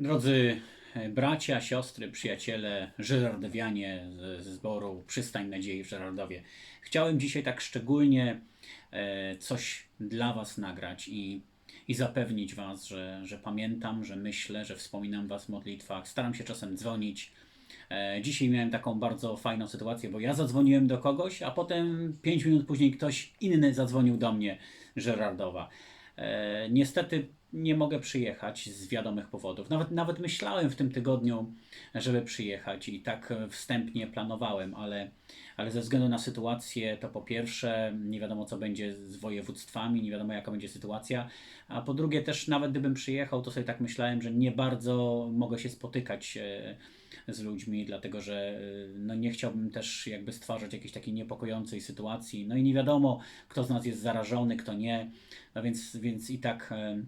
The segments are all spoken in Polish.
Drodzy e, bracia, siostry, przyjaciele, żyrardowianie z zboru Przystań Nadziei w Żyrardowie. Chciałem dzisiaj tak szczególnie e, coś dla Was nagrać i, i zapewnić Was, że, że pamiętam, że myślę, że wspominam Was w modlitwach. Staram się czasem dzwonić. E, Dzisiaj miałem taką bardzo fajną sytuację, bo ja zadzwoniłem do kogoś, a potem 5 minut później ktoś inny zadzwonił do mnie, Żerardowa. E, niestety nie mogę przyjechać z wiadomych powodów. Nawet, nawet myślałem w tym tygodniu, żeby przyjechać i tak wstępnie planowałem, ale, ale ze względu na sytuację, to po pierwsze nie wiadomo co będzie z województwami, nie wiadomo jaka będzie sytuacja, a po drugie też nawet gdybym przyjechał, to sobie tak myślałem, że nie bardzo mogę się spotykać e, z ludźmi, dlatego że e, no, nie chciałbym też jakby stwarzać jakiejś takiej niepokojącej sytuacji. No i nie wiadomo, kto z nas jest zarażony, kto nie, no więc, więc i tak e,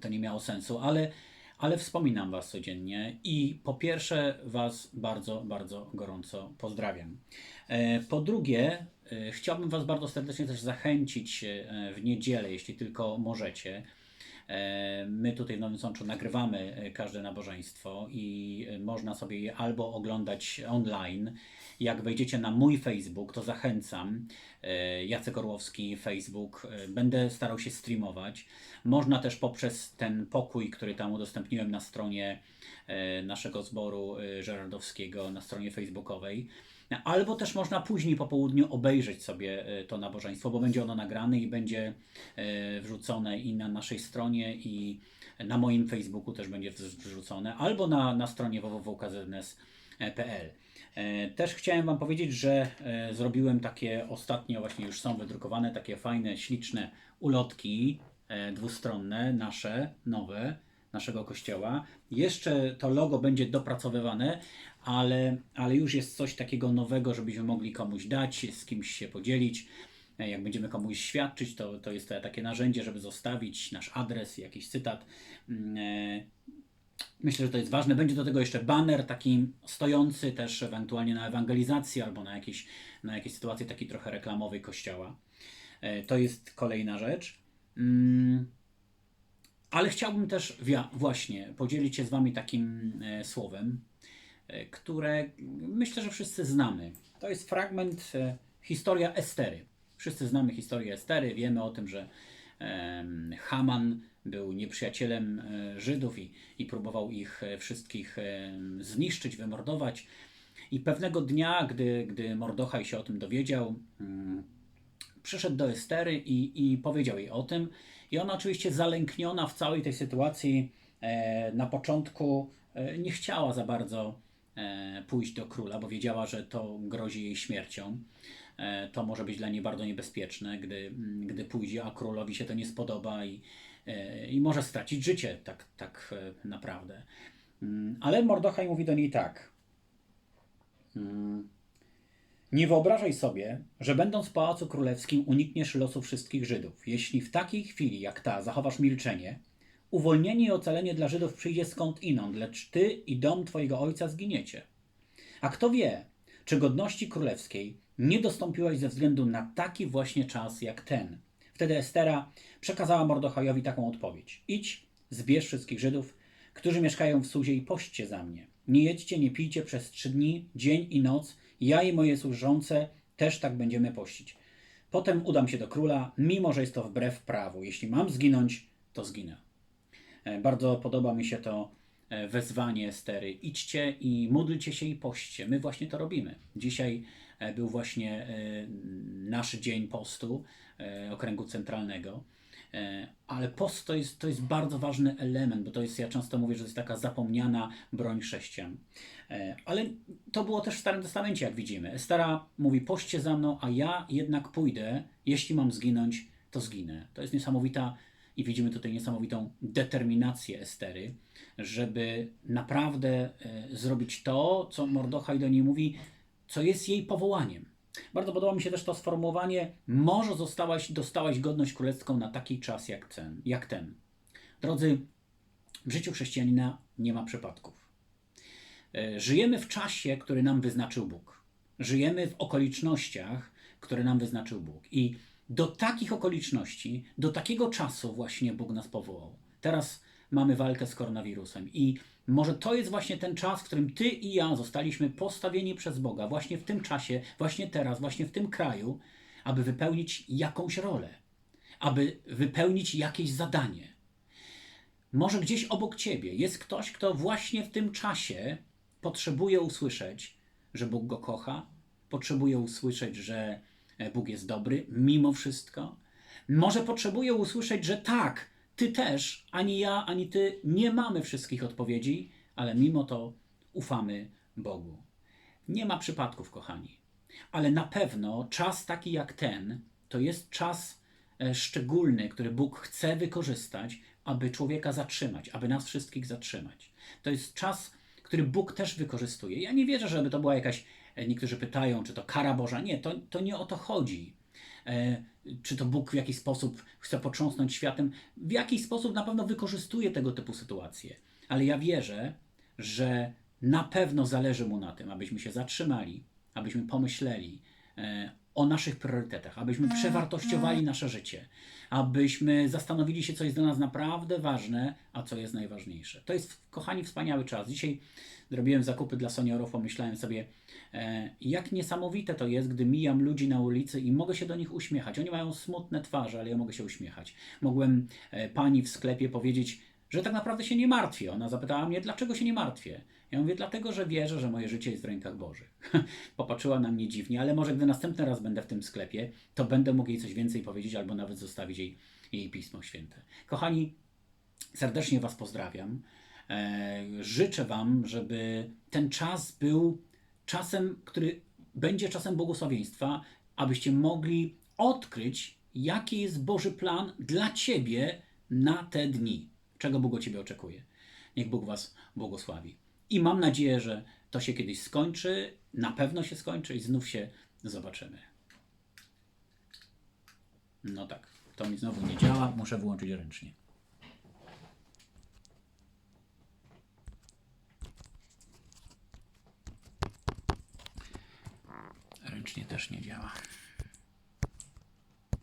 to nie miało sensu, ale, ale wspominam Was codziennie i po pierwsze Was bardzo, bardzo gorąco pozdrawiam. E, Po drugie, e, chciałbym Was bardzo serdecznie też zachęcić w niedzielę, jeśli tylko możecie. E, My tutaj w Nowym Sączu nagrywamy e, każde nabożeństwo i e, można sobie je albo oglądać online. Jak wejdziecie na mój Facebook, to zachęcam. Jacek Orłowski, Facebook. Będę starał się streamować. Można też poprzez ten pokój, który tam udostępniłem na stronie naszego zboru żerardowskiego, na stronie facebookowej. Albo też można później po południu obejrzeć sobie e, to nabożeństwo, bo będzie ono nagrane i będzie e, wrzucone i na naszej stronie, i na moim Facebooku też będzie wrz- wrzucone, albo na, na stronie www.kzns.pl. E, Też chciałem Wam powiedzieć, że zrobiłem takie ostatnio, właśnie już są wydrukowane, takie fajne, śliczne ulotki dwustronne, nasze, nowe, naszego kościoła. Jeszcze to logo będzie dopracowywane, ale, ale już jest coś takiego nowego, żebyśmy mogli komuś dać, z kimś się podzielić. E, Jak będziemy komuś świadczyć, to, to jest to takie narzędzie, żeby zostawić nasz adres, jakiś cytat. Mm, e, Myślę, że to jest ważne. Będzie do tego jeszcze banner taki stojący też ewentualnie na ewangelizacji albo na jakieś, na jakieś sytuacje takiej trochę reklamowej kościoła. E, To jest kolejna rzecz. Mm, Ale chciałbym też właśnie podzielić się z Wami takim słowem, które myślę, że wszyscy znamy. To jest fragment e, historia Estery. Wszyscy znamy historię Estery, wiemy o tym, że Haman był nieprzyjacielem e, Żydów i, i próbował ich e, wszystkich zniszczyć, wymordować. I pewnego dnia, gdy, gdy Mordochaj się o tym dowiedział, mm, przyszedł do Estery i, i powiedział jej o tym. I ona oczywiście zalękniona w całej tej sytuacji e, na początku e, nie chciała za bardzo e, pójść do króla, bo wiedziała, że to grozi jej śmiercią. E, to może być dla niej bardzo niebezpieczne, gdy, mm, gdy pójdzie, a królowi się to nie spodoba i, e, i może stracić życie tak, tak e, naprawdę. Mm, Ale Mordochaj mówi do niej tak. Mm, nie wyobrażaj sobie, że będąc w pałacu królewskim unikniesz losu wszystkich Żydów. Jeśli w takiej chwili jak ta zachowasz milczenie, uwolnienie i ocalenie dla Żydów przyjdzie skąd inąd, lecz ty i dom twojego ojca zginiecie. A kto wie, czy godności królewskiej nie dostąpiłaś ze względu na taki właśnie czas jak ten. Wtedy Estera przekazała Mordochajowi taką odpowiedź. Idź, zbierz wszystkich Żydów, którzy mieszkają w Suzie i poście za mnie. Nie jedźcie, nie pijcie przez trzy dni, dzień i noc. Ja i moje służące też tak będziemy pościć. Potem udam się do króla, mimo że jest to wbrew prawu. Jeśli mam zginąć, to zginę. E, Bardzo podoba mi się to e, wezwanie Estery. Idźcie i módlcie się i poście. My właśnie to robimy. Dzisiaj e, był właśnie nasz dzień postu okręgu centralnego. Ale post to jest, to jest bardzo ważny element, bo to jest, ja często mówię, że to jest taka zapomniana broń chrześcijan. Ale to było też w Starym Testamencie, jak widzimy. Estera mówi, poście za mną, a ja jednak pójdę, jeśli mam zginąć, to zginę. To jest niesamowita i widzimy tutaj niesamowitą determinację Estery, żeby naprawdę e, zrobić to, co Mordochaj do niej mówi, co jest jej powołaniem. Bardzo podoba mi się też to sformułowanie, może zostałaś, dostałaś godność królewską na taki czas jak ten. Jak ten. Drodzy, w życiu chrześcijanina nie ma przypadków. E, Żyjemy w czasie, który nam wyznaczył Bóg. Żyjemy w okolicznościach, które nam wyznaczył Bóg. I do takich okoliczności, do takiego czasu właśnie Bóg nas powołał. Teraz mamy walkę z koronawirusem. I może to jest właśnie ten czas, w którym ty i ja zostaliśmy postawieni przez Boga, właśnie w tym czasie, właśnie teraz, właśnie w tym kraju, aby wypełnić jakąś rolę, aby wypełnić jakieś zadanie. Może gdzieś obok ciebie jest ktoś, kto właśnie w tym czasie potrzebuje usłyszeć, że Bóg go kocha, potrzebuje usłyszeć, że Bóg jest dobry mimo wszystko. Może potrzebuje usłyszeć, że tak, ty też, ani ja, ani ty nie mamy wszystkich odpowiedzi, ale mimo to ufamy Bogu. Nie ma przypadków, kochani, ale na pewno czas taki jak ten to jest czas e, szczególny, który Bóg chce wykorzystać, aby człowieka zatrzymać, aby nas wszystkich zatrzymać. To jest czas, który Bóg też wykorzystuje. Ja nie wierzę, żeby to była jakaś, e, niektórzy pytają, czy to kara Boża. Nie, to, to nie o to chodzi. E, czy to Bóg w jakiś sposób chce potrząsnąć światem? W jakiś sposób na pewno wykorzystuje tego typu sytuacje. Ale ja wierzę, że na pewno zależy mu na tym, abyśmy się zatrzymali, abyśmy pomyśleli e, o naszych priorytetach, abyśmy przewartościowali nasze życie, abyśmy zastanowili się, co jest dla nas naprawdę ważne, a co jest najważniejsze. To jest, kochani, wspaniały czas. Dzisiaj zrobiłem zakupy dla seniorów, pomyślałem sobie, e, jak niesamowite to jest, gdy mijam ludzi na ulicy i mogę się do nich uśmiechać. Oni mają smutne twarze, ale ja mogę się uśmiechać. Mogłem e, pani w sklepie powiedzieć, że tak naprawdę się nie martwię. Ona zapytała mnie, dlaczego się nie martwię. Ja mówię, dlatego, że wierzę, że moje życie jest w rękach Bożych. Popatrzyła na mnie dziwnie, ale może gdy następny raz będę w tym sklepie, to będę mógł jej coś więcej powiedzieć albo nawet zostawić jej, jej Pismo Święte. Kochani, serdecznie Was pozdrawiam. E, życzę Wam, żeby ten czas był czasem, który będzie czasem błogosławieństwa, abyście mogli odkryć, jaki jest Boży plan dla Ciebie na te dni. Czego Bóg od Ciebie oczekuje. Niech Bóg Was błogosławi. I mam nadzieję, że to się kiedyś skończy, na pewno się skończy i znów się zobaczymy. No tak, to mi znowu nie działa, muszę wyłączyć ręcznie. Ręcznie też nie działa.